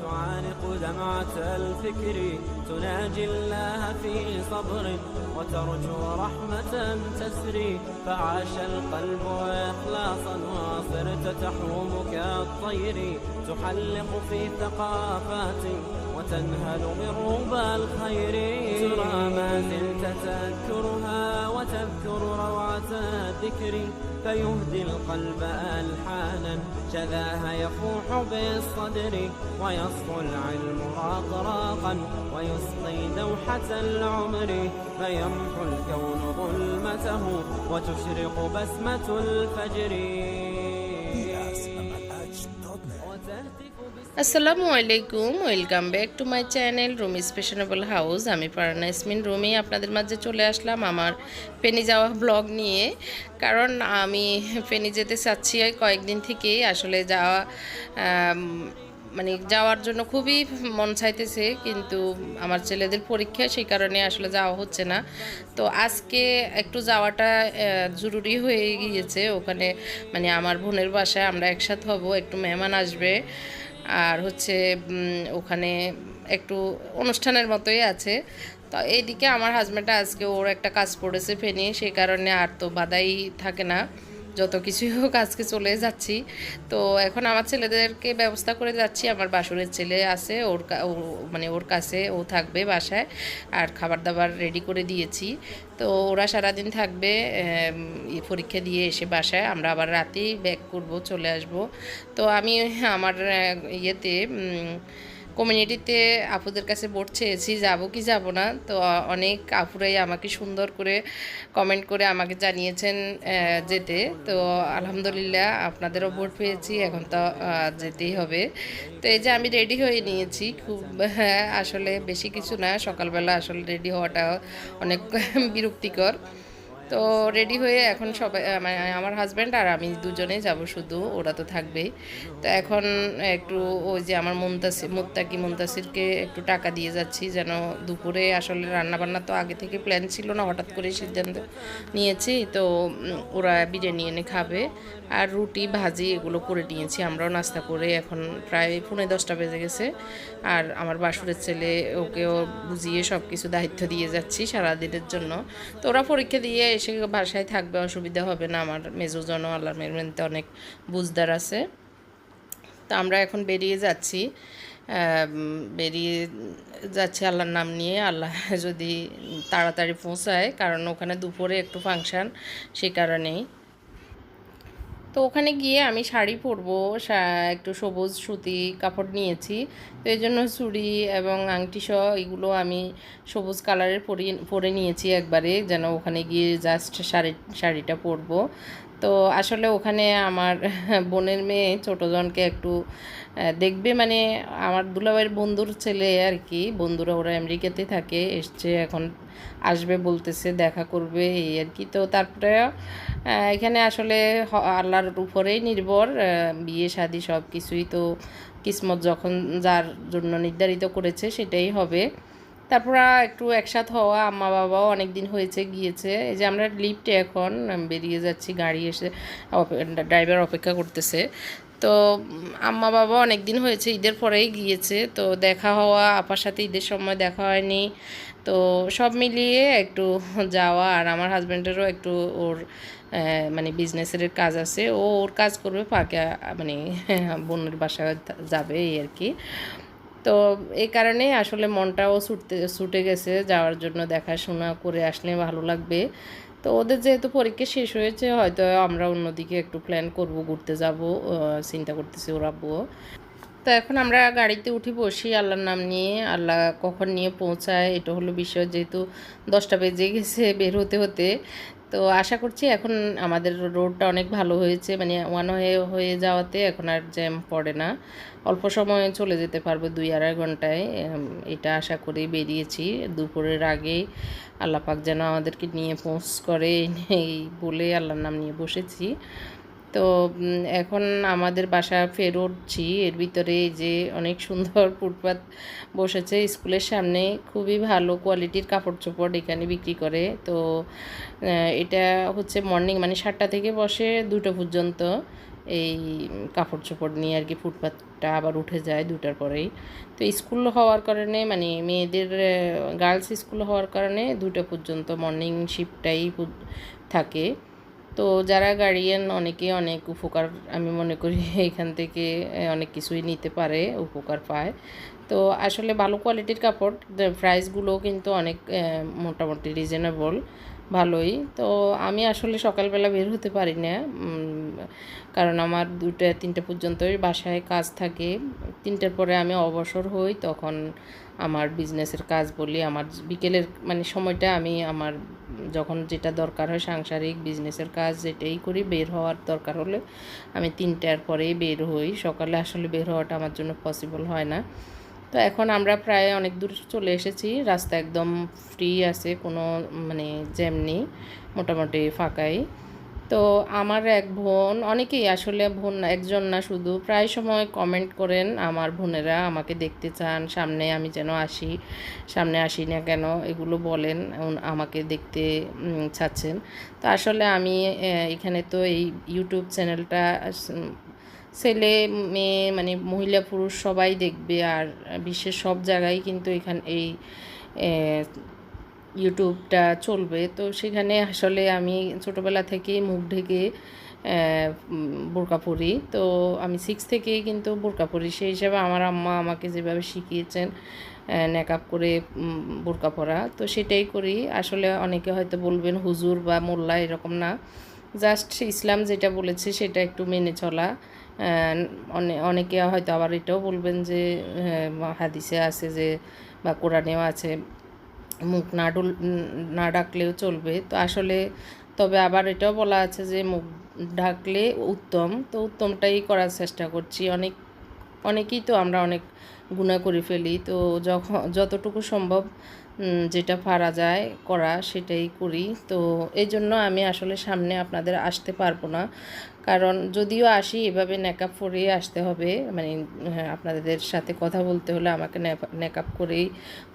تعانق دمعة الفكر. تناجي الله في صبر وترجو رحمة تسري فعاش القلب إخلاصا وصرت تحوم كالطير تحلق في ثقافات وتنهل من ربى الخير. ترى ما زلت تذكرها وتذكر روعة الذكر فيهدي القلب ألحانا. شذاها يفوح بالصدر ويصفو العلم راقراقا ويسقي دوحة العمر فيمحو الكون ظلمته. وتشرق بسمة الفجر. আসসালামু আলাইকুম, welcome back to my channel Rumi fashionable house. আমি পারানা ইসমিন রুমি, আপনাদের মাঝে চলে আসলাম আমার ফেনি যাওয়া ব্লগ নিয়ে। কারণ আমি ফেনি যেতে চাচ্ছি কয়েকদিন থেকেই। আসলে যাওয়া মানে যাওয়ার জন্য খুবই মন চাইতেছে, কিন্তু আমার ছেলেদের পরীক্ষা সেই কারণে আসলে যাওয়া হচ্ছে না। তো আজকে একটু যাওয়াটা জরুরি হয়ে গিয়েছে। ওখানে মানে আমার বোনের বাসায় আমরা একসাথে হব, একটু মেহমান আসবে। আর হচ্ছে ওখানে একটু অনুষ্ঠানের মতোই আছে। তো এইদিকে আমার হাজব্যান্ডটা আজকে ওর একটা কাজ পড়েছে ফেনি সেই কারণে আর তো বাধাই থাকে না। যত কিছুই হোক আজকে চলে যাচ্ছি। তো এখন আমার ছেলেদেরকে ব্যবস্থা করে যাচ্ছি। আমার বাসুরের ছেলে আছে, ওর মানে ওর কাছে ও থাকবে বাসায়। আর খাবার দাবার রেডি করে দিয়েছি। তো ওরা সারাদিন থাকবে পরীক্ষা দিয়ে এসে বাসায়। আমরা আবার রাতেই ব্যাক করব, চলে আসব। তো আমি আমার ইয়েতে কমিউনিটিতে আপুদের কাছে ভোট চেয়েছি যাব কি যাব না তো অনেক আপুরাই আমাকে সুন্দর করে কমেন্ট করে আমাকে জানিয়েছেন যেতে। তো আলহামদুলিল্লাহ আপনাদেরও ভোট পেয়েছি এখন তো যেতেই হবে। তো এই যে আমি রেডি হয়ে নিয়েছি খুব হ্যাঁ, আসলে বেশি কিছু না সকালবেলা আসলে রেডি হওয়াটা অনেক বিরক্তিকর। তো রেডি হয়ে এখন সবাই মানে আমার হাজব্যান্ড আর আমি দুজনে যাব শুধু, ওরা তো থাকবেই। তো এখন একটু ওই যে আমার মুন্তাসির, মুত্তাকি মুমতাসিরকে একটু টাকা দিয়ে যাচ্ছি যেন দুপুরে আসলে রান্নাবান্না তো আগে থেকে প্ল্যান ছিল না, হঠাৎ করে সিদ্ধান্ত নিয়েছি। তো ওরা বিরিয়ানি এনে খাবে আর রুটি, ভাজি এগুলো করে নিয়েছি। আমরাও নাস্তা করে এখন প্রায় পৌনে দশটা বেজে গেছে। আর আমার বাসুরের ছেলে, ওকেও বুঝিয়ে সব কিছু দায়িত্ব দিয়ে যাচ্ছি সারাদিনের জন্য। তো ওরা পরীক্ষা দিয়ে এসে বাসায় থাকবে, অসুবিধা হবে না। আমার মেজোজনও আল্লাহ মেরমেনতে অনেক বুঝদার আছে। তো আমরা এখন বেরিয়ে যাচ্ছি। বেরিয়ে যাচ্ছি আল্লাহর নাম নিয়ে। আল্লাহ যদি তাড়াতাড়ি পৌঁছায়, কারণ ওখানে দুপুরে একটু ফাংশান, সে কারণেই। তো ওখানে গিয়ে আমি শাড়ি পরবো একটু সবুজ সুতি কাপড় নিয়েছি। তো এই জন্য চুড়ি এবং আংটি সহ এগুলো আমি সবুজ কালারের পরিয়ে পরে নিয়েছি একবারে, যেন ওখানে গিয়ে জাস্ট শাড়ি, শাড়িটা পরবো। তো আসলে ওখানে আমার বোনের মেয়ে ছোটো জনকে একটু দেখবে মানে আমার দুলাভাইয়ের বন্ধুর ছেলে আর কি, বন্ধুরা ওরা আমেরিকাতে থাকে, এসছে এখন আসবে বলতেছে দেখা করবে এই আর কি। তো তারপরে এখানে আসলে আল্লাহর উপরেই নির্ভর বিয়ে শাদি সব কিছুই তো কিসমত যখন যার জন্য নির্ধারিত করেছে সেটাই হবে। তারপর একটু একসাথ হওয়া, আম্মা বাবাও অনেক দিন হয়েছে, গিয়েছে। এই যে আমরা লিফটে এখন বেরিয়ে যাচ্ছি, গাড়ি এসে ড্রাইভার অপেক্ষা করতেছে। তো আম্মা বাবা অনেক দিন হয়েছে, ঈদের পরেই গিয়েছে। তো দেখা হওয়া, আপার সাথে ঈদের সময় দেখা হয়নি। তো সব মিলিয়ে একটু যাওয়া, আর আমার হাজব্যান্ডেরও একটু ওর মানে বিজনেসের কাজ আছে। ও ওর কাজ করবে, ফাঁকে মানে বোনের বাসায় যাবে এই আর কি। তো এই কারণে আসলে মনটাও ছুটতে, ছুটে গেছে যাওয়ার জন্য দেখাশোনা করে আসলে ভালো লাগবে। তো ওদের যেহেতু পরীক্ষা শেষ হয়েছে, হয়তো আমরা অন্যদিকে একটু প্ল্যান করব, ঘুরতে যাব চিন্তা করতেছি ওর আব্বুও। তো এখন আমরা গাড়িতে উঠি বসি, আল্লাহর নাম নিয়ে, আল্লাহ কখন নিয়ে পৌঁছায়, এটা হলো বিষয় যেহেতু দশটা বেজে গেছে বের হতে হতে। তো আশা করছি এখন আমাদের রোডটা অনেক ভালো হয়েছে মানে ওয়ান হয়ে হয়ে যাওয়াতে এখন আর জ্যাম পড়ে না। অল্প সময়ে চলে যেতে পারব দুই আড়াই ঘন্টায় এটা আশা করেই বেরিয়েছি। দুপুরের আগে আল্লাপাক যেন আমাদেরকে নিয়ে পৌঁছ করে এই বলে আল্লাহর নাম নিয়ে বসেছি। তো এখন আমাদের বাসা ফেরোচ্ছি। এর ভিতরে যে অনেক সুন্দর ফুটপাত বসেছে। স্কুলের সামনে খুবই ভালো কোয়ালিটির কাপড় চোপড় এখানে বিক্রি করে। তো এটা হচ্ছে মর্নিং মানে সাতটা থেকে বসে দুটো পর্যন্ত এই কাপড় চোপড় নিয়ে আর কি ফুটপাথটা আবার উঠে যায় দুটার পরেই। তো স্কুল হওয়ার কারণে মানে মেয়েদের গার্লস স্কুল হওয়ার কারণে দুটো পর্যন্ত মর্নিং শিফটটাই থাকে। তো যারা গার্ডিয়ান অনেকে অনেক উপকার, আমি মনে করি, এখান থেকে অনেক কিছুই নিতে পারে, উপকার পায়। তো আসলে ভালো কোয়ালিটির কাপড় প্রাইসগুলো কিন্তু অনেক মোটামুটি রিজনেবল ভালোই। তো আমি আসলে সকালবেলা বের হতে পারি না। কারণ আমার দুটা তিনটে পর্যন্তই বাসায় কাজ থাকে। তিনটের পরে আমি অবসর হই, তখন আমার বিজনেসের কাজ বলি। আমার বিকেলের মানে সময়টা আমি আমার যখন যেটা দরকার হয় সাংসারিক বিজনেসের কাজ যেটাই করি, বের হওয়ার দরকার হলে আমি তিনটার পরেই বের হই। সকালে আসলে বের হওয়াটা আমার জন্য পসিবল হয় না। তো এখন আমরা প্রায় অনেক দূর চলে এসেছি। রাস্তা একদম ফ্রি আছে, কোনো মানে জ্যাম নেই, মোটামুটি ফাঁকাই। তো আমার এক বোন, অনেকেই আসলে বোন একজন না শুধু, প্রায় সময় কমেন্ট করেন, আমার বোনেরা আমাকে দেখতে চান, সামনে আমি যেন আসি, সামনে আসি না কেন? এগুলো বলেন আমাকে দেখতে চাচ্ছেন। তো আসলে আমি এখানে তো এই ইউটিউব চ্যানেলটা ছেলে, মেয়ে মানে মহিলা, পুরুষ সবাই দেখবে আর বিশ্বের সব জায়গায় কিন্তু এখানে, এই ইউটিউবটা চলবে। তো সেখানে আসলে আমি ছোটোবেলা থেকেই মুখ ঢেকে বোরকা পরি। তো আমি সিক্স থেকেই কিন্তু বোরকা পরি। সেই হিসাবে আমার আম্মা আমাকে যেভাবে শিখিয়েছেন নেকআপ করে বোরকা পরা, তো সেটাই করি। আসলে অনেকে হয়তো বলবেন, হুজুর বা মোল্লা এরকম না। জাস্ট ইসলাম যেটা বলেছে সেটা একটু মেনে চলা। অনেকে হয়তো আবার এটাও বলবেন যে হাদিসে আছে যে বা কোরআনেও আছে, মুখ না ডুল না ডাকলেও চলবে। তো আসলে তবে আবার এটাও বলা আছে যে, মুখ ঢাকলে উত্তম। তো উত্তমটাই করার চেষ্টা করছি। অনেক অনেকেই তো আমরা অনেক গুণা করে ফেলি। তো যখন যতটুকু সম্ভব যেটা পারা যায় করা, সেটাই করি। তো এই জন্য আমি আসলে সামনে আপনাদের আসতে পারব না। কারণ যদিও আসি এভাবে নেকআপ করেই আসতে হবে। মানে হ্যাঁ, আপনাদের সাথে কথা বলতে হলে আমাকে নেকআপ করেই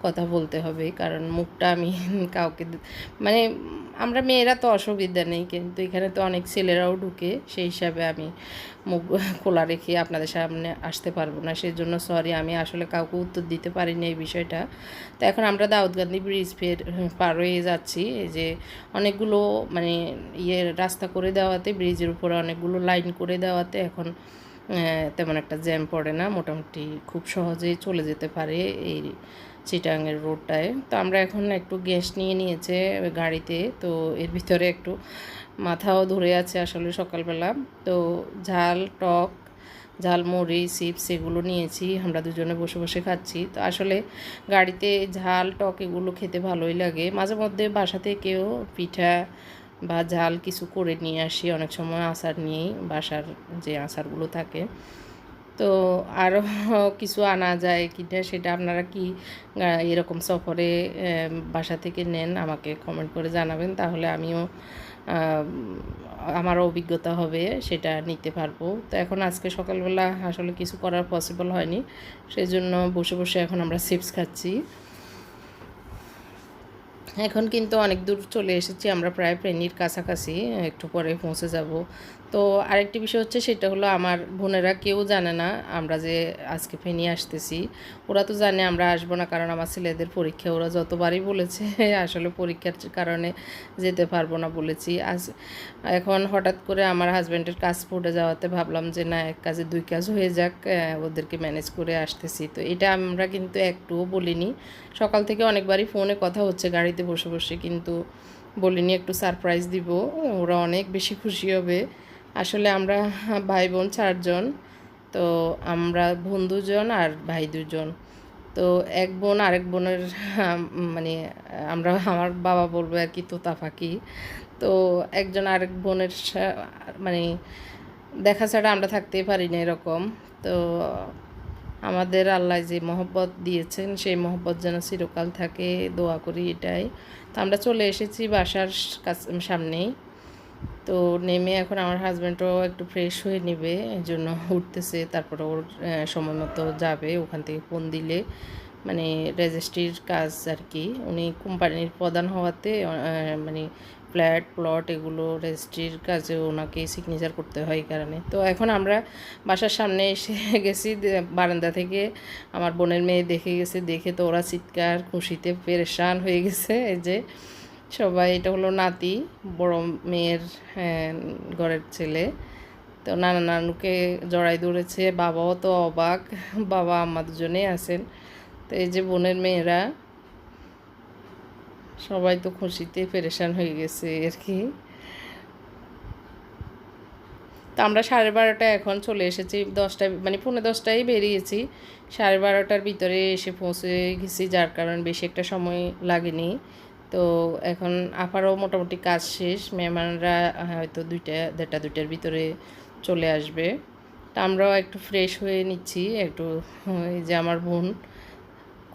কথা বলতে হবে। কারণ মুখটা আমি কাউকে মানে আমরা মেয়েরা তো অসুবিধা নেই কিন্তু এখানে তো অনেক ছেলেরাও ঢুকে সেই হিসাবে আমি মুখ খোলা রেখে আপনাদের সামনে আসতে পারব না সেই জন্য সরি আমি আসলে কাউকে উত্তর দিতে পারিনি এই বিষয়টা। তো এখন আমরা দাউদ গান্ধী ব্রিজ ফের পার হয়ে যাচ্ছি। এই যে অনেকগুলো মানে ইয়ে রাস্তা করে দেওয়াতে ব্রিজের উপরে অনেকগুলো লাইন করে দেওয়াতে এখন তেমন একটা জ্যাম পড়ে না। মোটামুটি খুব সহজেই চলে যেতে পারে এই চিটাঙের রোডটায় তো আমরা এখন একটু গ্যাস নিয়ে নিয়েছে গাড়িতে। তো এর ভিতরে একটু মাথাও ধরে আছে আসলে সকালবেলা। তো ঝাল, টক ঝালমুড়ি চিপস এগুলো নিয়েছি। আমরা দুজনে বসে বসে খাচ্ছি। তো আসলে গাড়িতে ঝাল, টক এগুলো খেতে ভালোই লাগে। মাঝে মধ্যে বাসা থেকেও পিঠা বা ঝাল কিছু করে নিয়ে আসি। অনেক সময় আচার নিয়েই বাসার যে আচারগুলো থাকে। তো আরও কিছু আনা যায় কিনা সেটা আপনারা কি এরকম সফরে বাসা থেকে নেন আমাকে কমেন্ট করে জানাবেন, তাহলে আমিও আমার অভিজ্ঞতা হবে সেটা নিতে পারব। তো এখন আজকে সকালবেলা আসলে কিছু করার পসিবল হয়নি সেই জন্য বসে বসে এখন আমরা চিপস খাচ্ছি। এখন কিন্তু অনেক দূর চলে এসেছি, আমরা প্রায় প্রেনির কাছাকাছি, একটু পরে পৌঁছে যাব। তো আরেকটি বিষয় হচ্ছে সেটা হলো আমার বোনেরা কেউ জানে না আমরা যে আজকে ফেনি আসতেছি। ওরা তো জানে আমরা আসব না কারণ আমার ছেলেদের পরীক্ষা, ওরা যতবারই বলেছে আসলে পরীক্ষার কারণে যেতে পারব না বলেছি। আজ এখন হঠাৎ করে আমার হাজব্যান্ডের কাজ পড়ে যাওয়াতে ভাবলাম যে না, এক কাজে দুই কাজ হয়ে যাক ওদেরকে ম্যানেজ করে আসতেছি। তো এটা আমরা কিন্তু একটুও বলিনি। সকাল থেকে অনেকবারই ফোনে কথা হচ্ছে, গাড়িতে বসে বসে কিন্তু বলিনি, একটু সারপ্রাইজ দিব। ওরা অনেক বেশি খুশি হবে। আসলে আমরা ভাই বোন চারজন, তো আমরা বোন দুজন আর ভাই দুজন। তো এক বোন আরেক বোনের মানে আমরা, আমার বাবা বলবে আর কি তোতা পাখি। তো একজন আরেক বোনের মানে দেখা ছাড়া আমরা থাকতেই পারি না এরকম। তো আমাদের আল্লাহ যে মহব্বত দিয়েছেন, সেই মহব্বত যেন চিরকাল থাকে, দোয়া করি এটাই। তো আমরা চলে এসেছি বাসার কাছ, সামনেই। তো নেমে এখন আমার হাজব্যান্ডও একটু ফ্রেশ হয়ে নেবে এই জন্য উঠতেছে, তারপরে ওর সময় মতো যাবে, ওখান থেকে ফোন দিলে। মানে রেজিস্ট্রির কাজ আর কি উনি কোম্পানির প্রধান হওয়াতে মানে ফ্ল্যাট প্লট এগুলো রেজিস্ট্রির কাজে ওনাকে সিগনেচার করতে হয় কারণে। তো এখন আমরা বাসার সামনে এসে গেছি বারান্দা থেকে। আমার বোনের মেয়ে দেখে গেছে, দেখে তো ওরা চিৎকার, খুশিতে পেরেশান হয়ে গেছে, এই যে। সবাই এটা হলো নাতি বড় মেয়ের হ্যাঁ, ঘরের ছেলে। তো নানা নানুকে জড়াই ধরেছে বাবাও তো অবাক বাবা আম্মা দুজনেই আছেন। তো এই যে বোনের মেয়েরা সবাই তো খুশিতে পেরেশান হয়ে গেছে আর কি। তো আমরা সাড়ে বারোটা এখন চলে এসেছি দশটায় মানে পৌনে দশটায় বেরিয়েছি। সাড়ে বারোটার ভিতরে এসে পৌঁছে গেছি যার কারণ বেশি একটা সময় লাগেনি। তো এখন আপারও মোটামুটি কাজ শেষ। মেহমানরা হয়তো দুইটা দেড়টা দুইটার ভিতরে চলে আসবে। তা আমরাও একটু ফ্রেশ হয়ে নিচ্ছি একটু এই যে আমার বোন।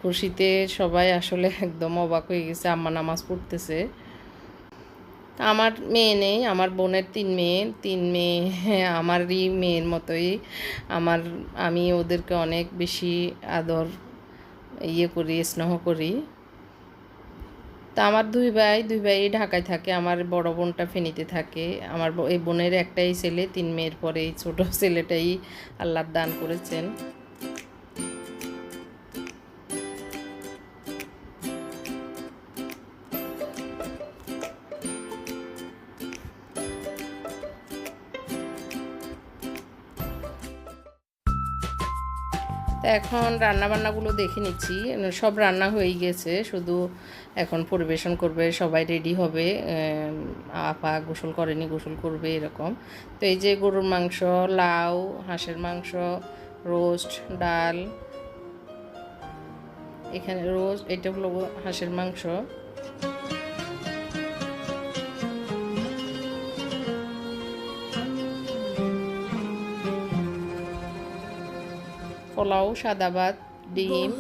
খুশিতে সবাই আসলে একদম অবাক হয়ে গেছে আম্মা নামাজ পড়তেছে। আমার মেয়ে নেই আমার বোনের তিন মেয়ে। তিন মেয়ে হ্যাঁ, আমারই মেয়ের মতোই। আমার আমি ওদেরকে অনেক বেশি আদর ইয়ে করি স্নেহ করি। তা আমার দুই ভাই দুই ভাই ঢাকায় থাকে, আমার বড় বোনটা ফেনীতে থাকে। আমার এই বোনের একটাই ছেলে, তিন মেয়ের পরে এই ছোটো ছেলেটাই আল্লাহ দান করেছেন। তো এখন রান্নাবান্নাগুলো দেখে নিচ্ছি, সব রান্না হয়ে গেছে, শুধু এখন পরিবেশন করবে, সবাই রেডি হবে আপা গোসল করেনি, গোসল করবে, এরকম। তো এই যে গরুর মাংস, লাউ, হাঁসের মাংস, রোস্ট, ডাল, এখানে রোজ এটা হলো হাঁসের মাংস। পোলাও, সাদা ভাত, ডিম।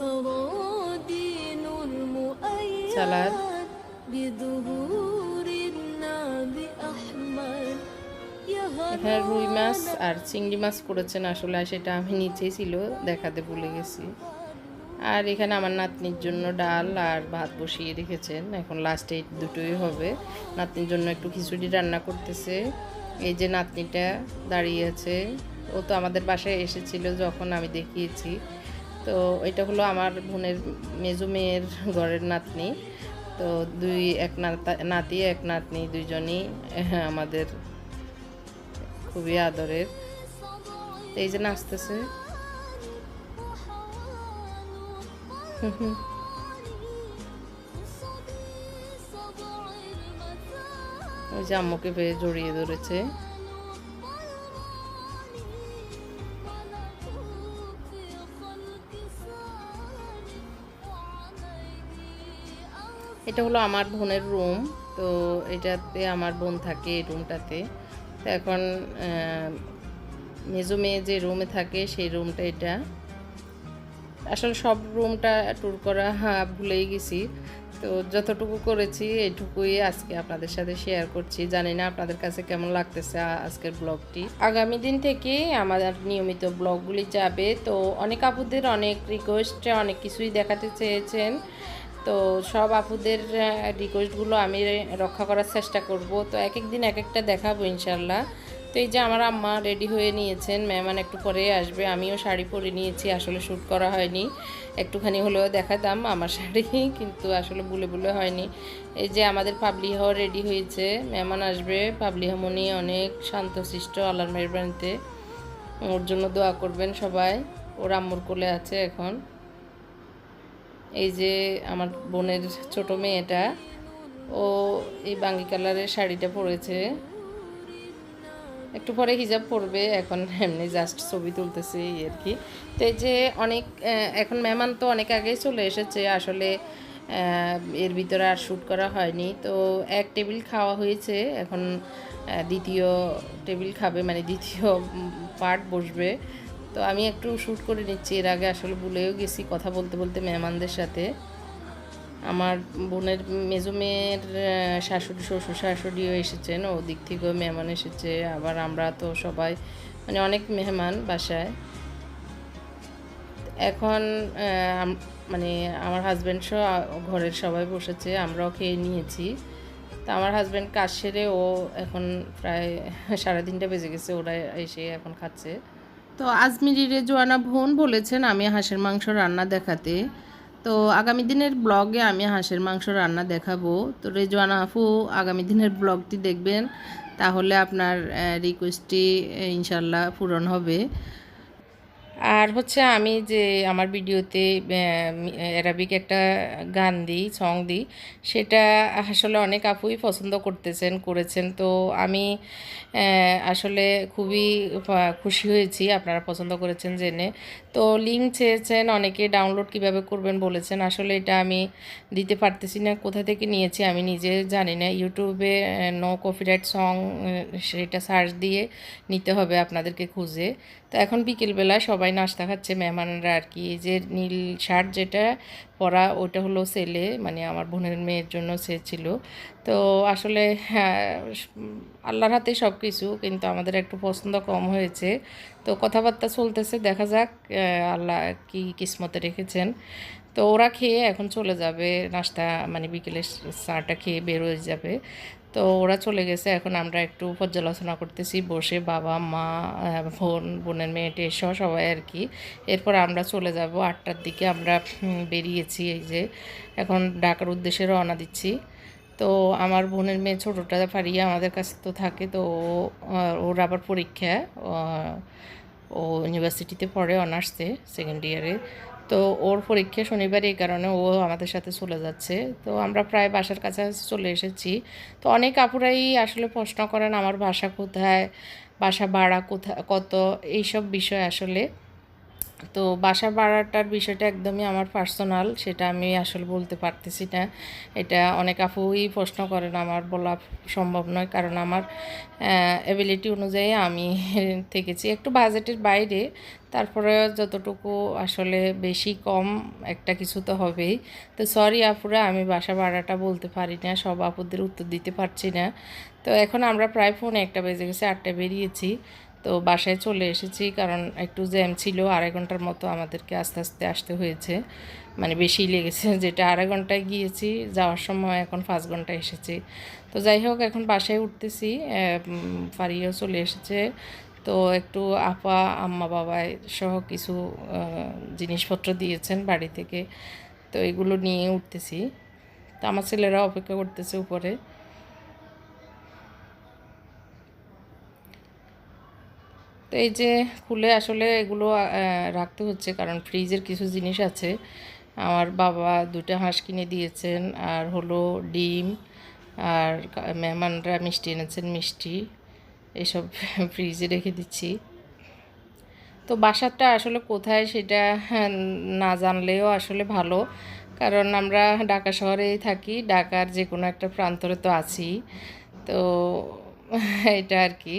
সালাদ হ্যাঁ রুই মাছ আর চিংড়ি মাছ করেছেন আসলে সেটা আমি নিচেই ছিল, দেখাতে ভুলে গেছি। আর এখানে আমার নাতনির জন্য ডাল আর ভাত বসিয়ে রেখেছেন। এখন লাস্টে দুটোই হবে। নাতনির জন্য একটু খিচুড়ি রান্না করতেছে। এই যে নাতনিটা দাঁড়িয়ে আছে। ও তো আমাদের বাসায় এসেছিল যখন আমি দেখিয়েছি। তো এটা হলো আমার বোনের মেজো মেয়ের ঘরের নাতনি। তো দুই এক নাতা- এক নাতনি, দুইজনই আমাদের খুবই আদরের। এই যে নাচতেছে। ওই যে আম্মুকে পেয়ে জড়িয়ে ধরেছে। এটা হলো আমার বোনের রুম, তো এটাতে আমার বোন থাকে এই রুমটাতে। তো এখন মেজো মেয়ে যে রুমে থাকে সেই রুমটা এটা। আসলে সব রুমটা ট্যুর করা ভুলেই গেছি। তো যতটুকু করেছি এইটুকুই আজকে আপনাদের সাথে শেয়ার করছি। জানি না আপনাদের কাছে কেমন লাগতেছে আজকের ব্লগটি আগামী দিন থেকে আমাদের নিয়মিত ব্লগগুলি যাবে। তো অনেক আপুদের অনেক রিকোয়েস্টে অনেক কিছুই দেখাতে চেয়েছেন। তো সব আপুদের রিকোয়েস্টগুলো আমি রক্ষা করার চেষ্টা করব। তো এক এক দিন এক একটা দেখাবো ইনশাল্লাহ। তো এই যে আমার আম্মা রেডি হয়ে নিয়েছেন, মেহমান একটু পরে আসবে। আমিও শাড়ি পরে নিয়েছি, আসলে শ্যুট করা হয়নি। একটুখানি হলেও দেখাতাম আমার শাড়ি, কিন্তু আসলে বুলে বুলে হয়নি। এই যে আমাদের পাবলি পাবলিহাও রেডি হয়েছে, মেহমান আসবে। পাবলি পাবলিহামনি অনেক শান্তশিষ্ট আল্লাহর মেহরবানিতে। ওর জন্য দোয়া করবেন সবাই। ওর আম্মুর কোলে আছে এখন। এই যে আমার বোনের ছোট মেয়েটা, ও এই বাঙ্গি কালারের শাড়িটা পরেছে। একটু পরে হিজাব পরবে, এখন এমনি জাস্ট ছবি তুলতেছে এই আর কি। তো এই যে অনেক এখন মেহমান তো অনেক আগেই চলে এসেছে, আসলে এর ভিতরে আর শ্যুট করা হয়নি। তো এক টেবিল খাওয়া হয়েছে, এখন দ্বিতীয় টেবিল খাবে মানে দ্বিতীয় পার্ট বসবে। তো আমি একটু শ্যুট করে নিচ্ছি। এর আগে আসলে ভুলেও গেছি কথা বলতে বলতে মেহমানদের সাথে। আমার বোনের মেজো মেয়ের শাশুড়ি, শ্বশুর শাশুড়িও এসেছেন, ও দিক থেকেও মেহমান এসেছে। আবার আমরা তো সবাই মানে অনেক মেহমান বাসায়। এখন মানে আমার হাজব্যান্ড সহ ঘরের সবাই বসেছে, আমরাও খেয়ে নিয়েছি। তো আমার হাজব্যান্ড কাজ সেরে ও এখন প্রায় সাড়ে তিনটা বেজে গেছে, ওরা এসে এখন খাচ্ছে। তো আজমিরি রেজোয়ানা ভোন বলেছেন, আমি হাঁসের মাংস রান্না দেখাতে। তো আগামী দিনের ব্লগে আমি হাঁসের মাংস রান্না দেখাবো। তো রেজোয়ানা আফু আগামী দিনের ব্লগটি দেখবেন, তাহলে আপনার রিকোয়েস্টটি ইনশাল্লাহ পূরণ হবে। আর হচ্ছে আমি যে আমার ভিডিওতে অ্যারাবিক একটা গান দিই সং দিই, সেটা আসলে অনেক আপুই পছন্দ করতেছেন, করেছেন। তো আমি আসলে খুবই খুশি হয়েছি আপনারা পছন্দ করেছেন জেনে। তো লিঙ্ক চেয়েছেন, অনেকে ডাউনলোড কীভাবে করবেন বলেছেন, আসলে এটা আমি দিতে পারতেছি না, কোথা থেকে নিয়েছি আমি নিজে জানি না। ইউটিউবে নো কপিরাইট সং সেটা সার্চ দিয়ে নিতে হবে আপনাদেরকে খুঁজে। তো এখন বিকেলবেলা সবাই নাস্তা খাচ্ছে মেহমানরা আর কি। যে নীল শার্ট যেটা পরা, ওটা হলো ছেলে মানে আমার বোনের মেয়ের জন্য সে ছিল। তো আসলে হ্যাঁ আল্লাহর হাতে সব কিছু কিন্তু আমাদের একটু পছন্দ কম হয়েছে। তো কথাবার্তা চলতেছে, দেখা যাক আল্লাহ কি কিসমতে রেখেছেন। তো ওরা খেয়ে এখন চলে যাবে, নাস্তা মানে বিকেলে চাটা খেয়ে বেরোয় যাবে। তো ওরা চলে গেছে। এখন আমরা একটু পর্যালোচনা করতেছি। বসে বাবা, মা বোন, বোনের মেয়েটে সহ সবাই আর কি। এরপর আমরা চলে যাব আটটার দিকে। আমরা বেরিয়েছি এই যে। এখন ঢাকার উদ্দেশ্যে রওনা দিচ্ছি। তো আমার বোনের মেয়ে ছোটোটা ফারিয়া আমাদের কাছে তো থাকে। তো ওর আবার পরীক্ষা। ও ইউনিভার্সিটিতে পড়ে অনার্সে সেকেন্ড ইয়ারে তো ওর পরীক্ষা শনিবার এই কারণে ও আমাদের সাথে চলে যাচ্ছে। তো আমরা প্রায় বাসার কাছে চলে এসেছি। তো অনেক আপুরাই আসলে প্রশ্ন করেন, আমার বাসা কোথায়? বাসা ভাড়া কোথা, কত? এইসব বিষয় আসলে। তো বাসা ভাড়াটার বিষয়টা একদমই আমার পার্সোনাল সেটা আমি আসলে বলতে পারতেছি না। এটা অনেক আপুই প্রশ্ন করেন আমার, বলা সম্ভব নয়। কারণ আমার অ্যাবিলিটি অনুযায়ী আমি থেকেছি। একটু বাজেটের বাইরে, তারপরে যতটুকু আসলে বেশি কম, একটা কিছু তো হবেই। তো সরি আপুরা, আমি বাসা ভাড়াটা বলতে পারি না, সব আপুদের উত্তর দিতে পারছি না। তো এখন আমরা প্রায় ফোনে একটা বেজে গেছে আটটা বেরিয়েছি। তো বাসায় চলে এসেছি, কারণ একটু জ্যাম ছিল, আড়াই ঘণ্টার মতো আমাদেরকে আস্তে আস্তে আসতে হয়েছে। মানে বেশি লেগেছে, যেটা আড়াই ঘন্টায় গিয়েছি, যাওয়ার সময় এখন পাঁচ ঘণ্টা এসেছি। তো যাই হোক, এখন বাসায় উঠতেছি ফারিও চলে এসেছে। তো একটু আপা, আম্মা, বাবাই সহ কিছু জিনিসপত্র দিয়েছেন বাড়ি থেকে, তো এগুলো নিয়ে উঠতেছি। তো আমার ছেলেরা অপেক্ষা করতেছে উপরে। তো এই যে খুলে আসলে এগুলো রাখতে হচ্ছে কারণ ফ্রিজের কিছু জিনিস আছে। আমার বাবা দুটো হাঁস কিনে দিয়েছেন, আর হলো ডিম, আর মেহমানরা মিষ্টি এনেছেন, মিষ্টি, এসব ফ্রিজে রেখে দিচ্ছি। তো বাসাটা আসলে কোথায় সেটা না জানলেও আসলে ভালো, কারণ আমরা ঢাকা শহরেই থাকি, ঢাকার যে কোনো একটা প্রান্তরে তো আছি। তো এটা আর কি।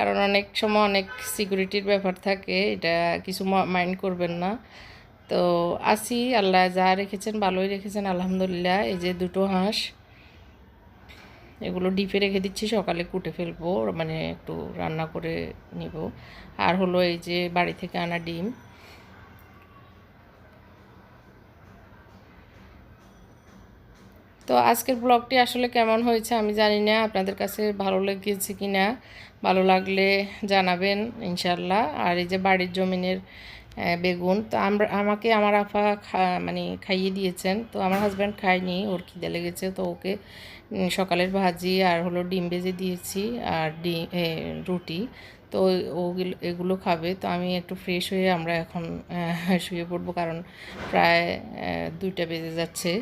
কারণ অনেক সময় অনেক সিকিউরিটির ব্যাপার থাকে, এটা কিছু মাইন্ড করবেন না। তো আসি, আল্লাহ যা রেখেছেন ভালোই রেখেছেন, আলহামদুলিল্লাহ। এই যে দুটো হাঁস, এগুলো ডিপে রেখে দিচ্ছি, সকালে কুটে ফেলব মানে একটু রান্না করে নিব। আর হলো এই যে বাড়ি থেকে আনা ডিম। তো আজকের ব্লগটি আসলে কেমন হয়েছে আমি জানি না, আপনাদের কাছে ভালো লেগেছে কি না, ভালো লাগলে জানাবেন ইনশাল্লাহ আর এই যে বাড়ির জমিনের বেগুন, তো আমরা, আমাকে আমার আফা খা মানে খাইয়ে দিয়েছেন, তো আমার হাজব্যান্ড খায়নি, ওর খিদে লেগেছে, তো ওকে সকালের ভাজি আর হলো ডিম ভেজে দিয়েছি আর ডিম রুটি, তো ওগুলো এগুলো খাবে, তো আমি একটু ফ্রেশ হয়ে আমরা এখন শুয়ে পড়ব, কারণ প্রায় দুইটা বেজে যাচ্ছে।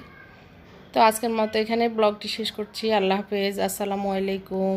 তো আজকের মতো এখানে ব্লগটি শেষ করছি। আল্লাহ হাফেজ। আসসালামু আলাইকুম।